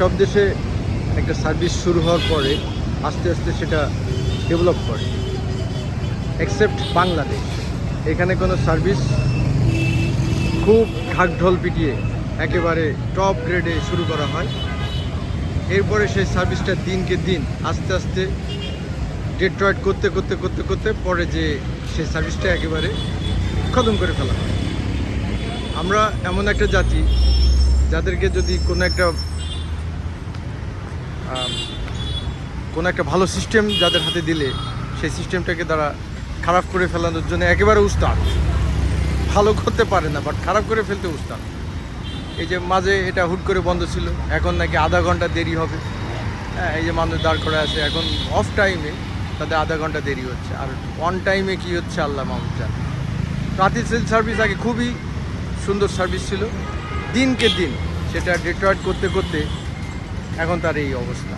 সব দেশে একটা সার্ভিস শুরু হওয়ার পরে আস্তে আস্তে সেটা ডেভেলপ করে। এক্সেপ্ট বাংলাদেশ। এখানে কোনো সার্ভিস খুব ঢাকঢোল পিটিয়ে একেবারে টপ গ্রেডে শুরু করা হয়। এরপরে সেই সার্ভিসটা দিনকে দিন আস্তে আস্তে ডেট্রয়েট করতে করতে করতে করতে পরে যে সেই সার্ভিসটা একেবারে খতম করে ফেলা হয়। আমরা এমন একটা জাতি, যাদেরকে যদি কোনো একটা কোনো একটা ভালো সিস্টেম যাদের হাতে দিলে সেই সিস্টেমটাকে তারা খারাপ করে ফেলানোর জন্য একেবারে উস্তাদ। ভালো করতে পারে না বাট খারাপ করে ফেলতে উস্তাদ। এই যে মাঝে এটা হুট করে বন্ধ ছিল, এখন নাকি আধা ঘণ্টা দেরি হবে। হ্যাঁ এই যে মানুষ দাঁড় করে আছে, এখন অফ টাইমে তাদের আধা ঘণ্টা দেরি হচ্ছে। আর অন টাইমে কি হচ্ছে আল্লাহ মাহমুদ জান। রাতের সেল সার্ভিস আগে খুবই সুন্দর সার্ভিস ছিল। দিনকে দিন সেটা ডেট্রয়েট করতে করতে এখন তার এই অবস্থা।